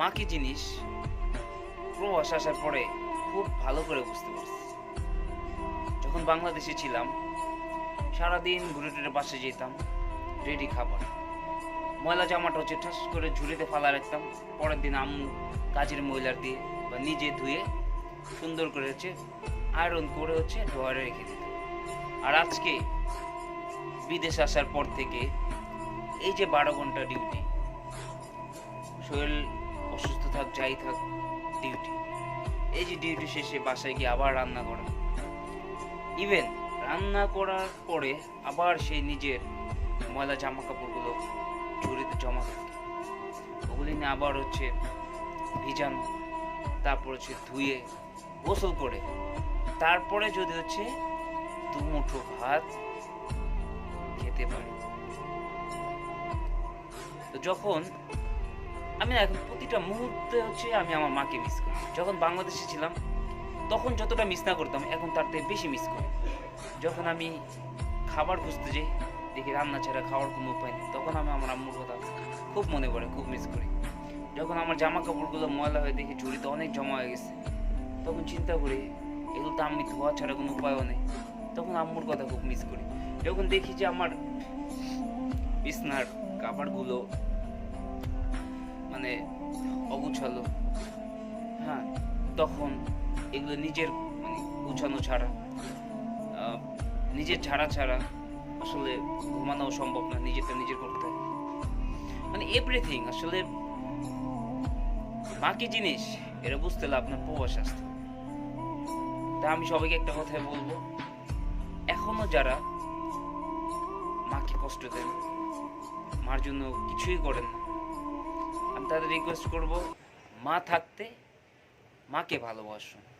মা কি জিনিস প্রবাস আসার পরে খুব ভালো করে বুঝতে পারছি। যখন বাংলাদেশে ছিলাম, সারাদিন ঘুরে টুরে বাসে যেতাম রেডি খাবার। ময়লা জামাটা হচ্ছে ঠাস করে ঝুড়িতে ফালা রাখতাম, পরের দিন আম্মু কাজের ময়লার দিয়ে বা নিজে ধুয়ে সুন্দর করে হচ্ছে আয়রন করে হচ্ছে ড্রয়ারে রেখে দিত আর আজকে বিদেশ আসার পর থেকে এই যে বারো ঘণ্টা ডিউটি শরীর অসুস্থ থাক, যাই থাক ডিউটি এই যে ডিউটি শেষে বাসায় গিয়ে আবার রান্না করা। ইভেন রান্না করার পরে আবার সেই নিজের ময়লা জামা কাপড়গুলো ঝুড়িতে জমা থাকে ওগুলি নিয়ে আবার হচ্ছে ভিজানো, তারপর হচ্ছে ধুয়ে, গোসল করে। তারপরে যদি হচ্ছে দু মুঠো ভাত খেতে পারে। তো যখন আমি এখন প্রতিটা মুহূর্তে হচ্ছে আমি আমার মাকে মিস করি। যখন বাংলাদেশে ছিলাম, তখন যতটা মিস না করতাম, এখন তার থেকে বেশি মিস করি। যখন আমি খাবার খুঁজতে যাই, দেখি রান্না ছাড়া খাওয়ার কোনো উপায় নেই, তখন আমি আমার আম্মুর কথা খুব মনে পড়ে, খুব মিস করি। যখন আমার জামা কাপড়গুলো ময়লা হয়ে দেখি ঝুড়িতে অনেক জমা হয়ে গেছে, তখন চিন্তা করি, এগুলো তো আমি ধোয়া ছাড়া কোনো উপায়ও নেই। তখন আম্মুর কথা খুব মিস করি। যখন দেখি যে আমার বিছনার কাপড়গুলো মানে অগুছালো। হ্যাঁ তখন এগুলো নিজের মানে গুছানো ছাড়া নিজের ছাড়া ছাড়া আসলে ঘুমানো সম্ভব না নিজেরটা নিজের করতে মানে এভরিথিং আসলে বাকি জিনিস এটা বুঝতে হলে আপনার প্রবাস আসতে তা আমি সবাইকে একটা কথাই বলব, এখনও যারা মাকে কষ্ট দেন, মার জন্য কিছুই করেন না আমি তাদের রিকোয়েস্ট করব মা থাকতে মাকে ভালোবাসুন